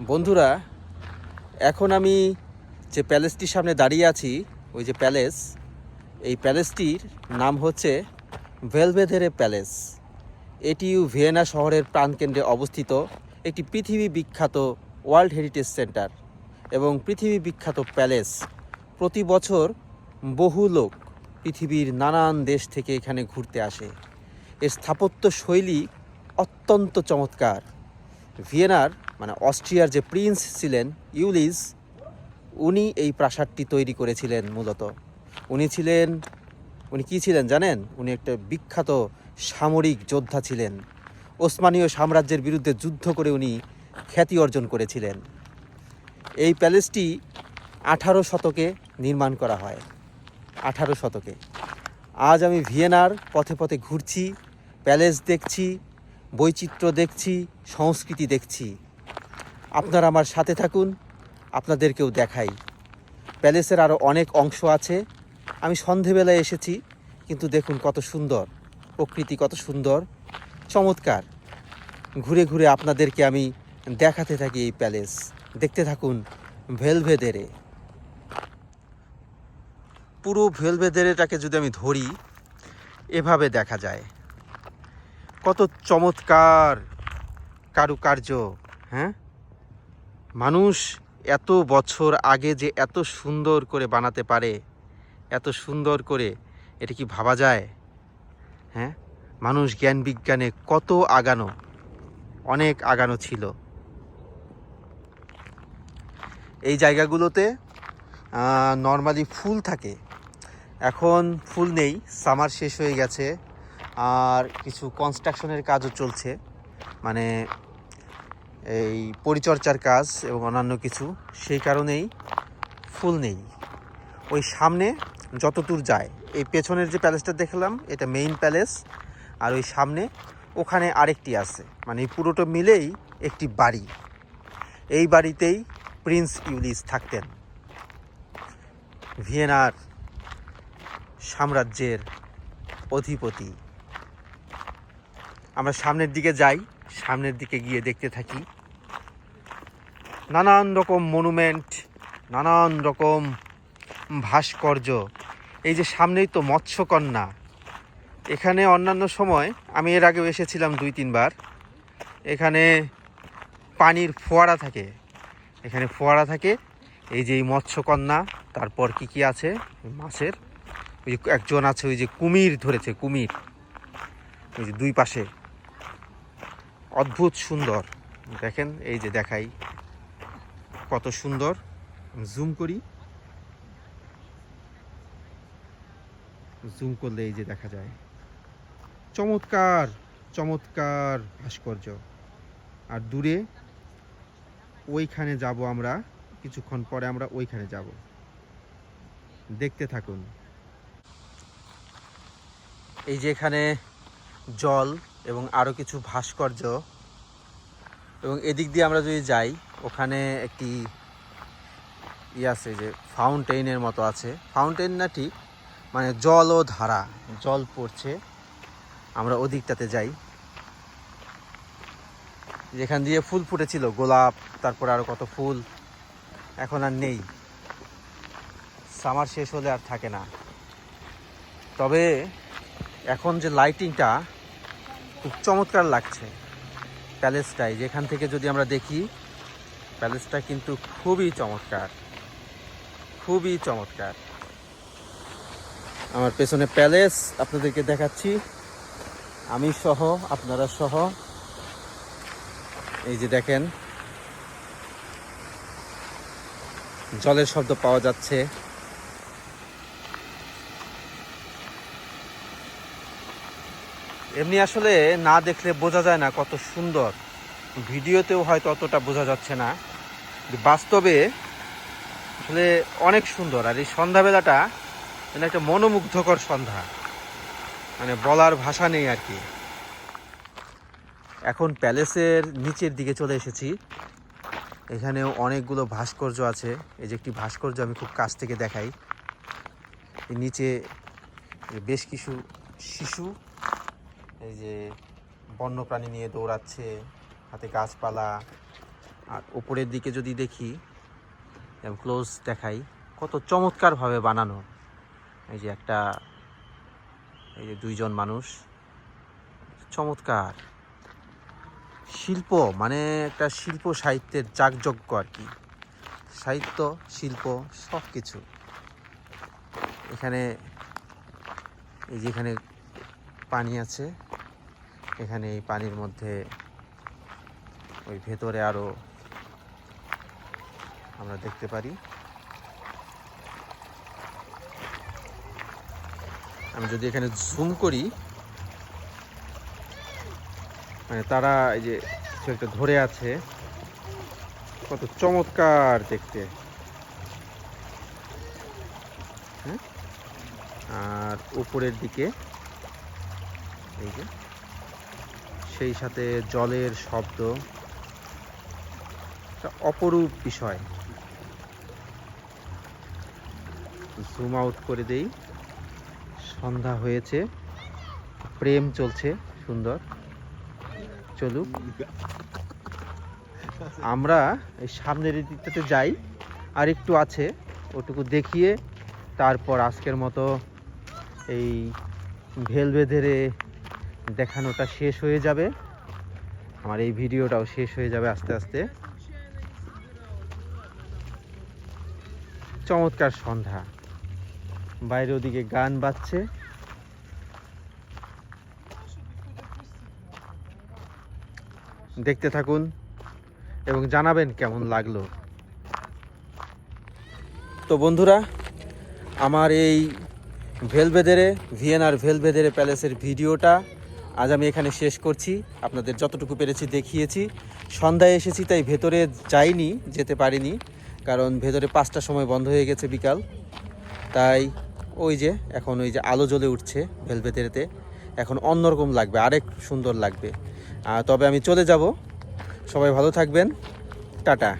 বন্ধুরা, এখন আমি যে প্যালেসটির সামনে দাঁড়িয়ে আছি, ওই যে প্যালেস, এই প্যালেসটির নাম হচ্ছে ভেলভেধেরে প্যালেস। এটি ভিয়েনা শহরের প্রাণকেন্দ্রে অবস্থিত একটি পৃথিবী বিখ্যাত ওয়ার্ল্ড হেরিটেজ সেন্টার এবং পৃথিবী বিখ্যাত প্যালেস। প্রতি বছর বহু লোক পৃথিবীর নানান দেশ থেকে এখানে ঘুরতে আসে। এর স্থাপত্য শৈলী অত্যন্ত চমৎকার। ভিয়েনার মানে অস্ট্রিয়ার যে প্রিন্স ছিলেন, ইউলিস, উনি এই প্রাসাদটি তৈরি করেছিলেন মূলত। উনি ছিলেন, উনি কী ছিলেন জানেন? উনি একটা বিখ্যাত সামরিক যোদ্ধা ছিলেন। ওসমানীয় সাম্রাজ্যের বিরুদ্ধে যুদ্ধ করে উনি খ্যাতি অর্জন করেছিলেন। এই প্যালেসটি আঠারো শতকে নির্মাণ করা হয়। আঠারো শতকে। আজ আমি ভিয়েনার পথে পথে ঘুরছি, প্যালেস দেখছি, বৈচিত্র্য দেখছি, সংস্কৃতি দেখছি। আপনারা আমার সাথে থাকুন, আপনাদেরকেও দেখাই। প্যালেসের আরও অনেক অংশ আছে। আমি সন্ধেবেলায় এসেছি, কিন্তু দেখুন কত সুন্দর, প্রকৃতি কত সুন্দর, চমৎকার। ঘুরে ঘুরে আপনাদেরকে আমি দেখাতে থাকি এই প্যালেস। দেখতে থাকুন ভেলভেদেরে। পুরো ভেলভেদেরেটাকে যদি আমি ধরি, এভাবে দেখা যায়। কত চমৎকার কারুকার্য হ্যাঁ? মানুষ এত বছর আগে যে এত সুন্দর করে বানাতে পারে, এত সুন্দর করে, এটা কি ভাবা যায়? হ্যাঁ? মানুষ জ্ঞান বিজ্ঞানে কত আগানো, অনেক আগানো ছিল। এই জায়গাগুলোতে নর্মালি ফুল থাকে। এখন ফুল নেই, সামার শেষ হয়ে গেছে, আর কিছু কনস্ট্রাকশনের কাজও চলছে। মানে এই পরিচর্যার কাজ এবং অন্যান্য কিছু, সেই কারণেই ফুল নেই। ওই সামনে যতদূর যায়, এই পেছনের যে প্যালেসটা দেখলাম, এটা মেইন প্যালেস আর ওই সামনে ওখানে আরেকটি আছে। মানে এই পুরোটা মিলেই একটি বাড়ি। এই বাড়িতেই প্রিন্স ইউলিস থাকতেন। ভিয়েনার সাম্রাজ্যের অধিপতি। আমরা সামনের দিকে যাই, সামনের দিকে গিয়ে দেখতে থাকি নানান রকম মনুমেন্ট, নানান রকম ভাস্কর্য। এই যে সামনেই তো মৎস্যকন্যা। এখানে অন্যান্য সময়, আমি এর আগেও এসেছিলাম দুই, তিনবার। এখানে পানির ফোয়ারা থাকে। এখানে ফোয়ারা থাকে। এই যে এই মৎস্যকন্যা, তারপর কি কি আছে? মাছের। ওই যে একজন আছে, ওই যে কুমির ধরেছে, কুমির। ওই যে দুই পাশে। অদ্ভুত সুন্দর। দেখেন, এই যে দেখাই। কত সুন্দর। জুম করি। জুম করলে এই যে দেখা যায়। চমৎকার চমৎকার ভাস্কর্য। আর দূরে ওইখানে যাব আমরা, কিছুক্ষণ পরে আমরা ওইখানে যাব। দেখতে থাকুন। এই যে এখানে জল এবং আরও কিছু ভাস্কর্য। এবং এদিক দিয়ে আমরা যদি যাই, ওখানে একটি ই আছে যে ফাউন্টেইনের মতো আছে। ফাউন্টেন না ঠিক মানে জল ও ধারা জল পড়ছে। আমরা ওদিকটাতে যাই। যেখান দিয়ে ফুল ফুটেছিল, গোলাপ, তারপর আরও কত ফুল। এখন আর নেই। সামার শেষ হলে আর থাকে না। তবে এখন যে লাইটিংটা খুব চমৎকার লাগছে। প্যালেসটাই, যেখান থেকে যদি আমরা দেখি, প্যালেসটা কিন্তু খুবই চমৎকার। খুবই চমৎকার। আমার পেছনে প্যালেস, আপনাদেরকে দেখাচ্ছি। আমি সহ, আপনারা সহ। এই যে দেখেন, জলের শব্দ পাওয়া যাচ্ছে। এমনি আসলে না দেখলে বোঝা যায় না কত সুন্দর। ভিডিওতেও হয়তো অতটা বোঝা যাচ্ছে না। বাস্তবে আসলে অনেক সুন্দর। আর এই সন্ধ্যাবেলাটা যেন একটা মনোমুগ্ধকর সন্ধ্যা। মানে বলার ভাষা নেই আর কি। এখন প্যালেসের নিচের দিকে চলে এসেছি। এখানেও অনেকগুলো ভাস্কর্য আছে। এই যে একটি ভাস্কর্য আমি খুব কাছ থেকে দেখাই। নিচে বেশ কিছু শিশু এই যে বন্যপ্রাণী নিয়ে দৌড়াচ্ছে, হাতে গাছপালা। আর উপরের দিকে যদি দেখি ক্লোজ দেখাই, কত চমৎকারভাবে বানানো। এই যে একটা, এই যে দুইজন মানুষ, চমৎকার। শিল্প মানে একটা শিল্প সাহিত্যের যাগযজ্ঞ আর কি। সাহিত্য, শিল্প সব কিছু এখানে, এই যে এখানে পানি আছে। এখানে এই পানির মধ্যে ওই ভেতরে আরও আমরা দেখতে পারি। আমি যদি এখানে জুম করি মানে তারা এই যে কিছু একটা ধরে আছে, কত চমৎকার দেখতে। হ্যাঁ? আর উপরের দিকে এই যে সেই সাথে জলের শব্দ। একটা অপরূপ বিষয়। জুম আউট করে দেই। সন্ধ্যা হয়েছে। প্রেম চলছে, সুন্দর। চলুক। আমরা এই সামনের দিকটাতে যাই। আর একটু আছে, ওটুকু দেখিয়ে তারপর আজকের মতো এই ভেলভেদেরে দেখানোটা শেষ হয়ে যাবে। আমার এই ভিডিওটাও শেষ হয়ে যাবে আস্তে আস্তে। চমৎকার সন্ধ্যা। বাইরে ওদিকে গান বাজছে। দেখতে থাকুন এবং জানাবেন কেমন লাগল। তো বন্ধুরা, আমার এই ভেলভেদেরে, ভিয়েনার ভেলভেদেরে প্যালেসের ভিডিওটা আজ আমি এখানে শেষ করছি। আপনাদের যতটুকু পেরেছি দেখিয়েছি। সন্ধ্যায় এসেছি, তাই ভেতরে যাইনি, যেতে পারিনি, কারণ ভেতরে পাঁচটার সময় বন্ধ হয়ে গেছে বিকাল। তাই ওই যে, এখন ওই যে আলো জ্বলে উঠছে ভেলভেদেরেতে এখন অন্যরকম লাগবে, আরেক সুন্দর লাগবে। তবে আমি চলে যাব। সবাই ভালো থাকবেন। টাটা।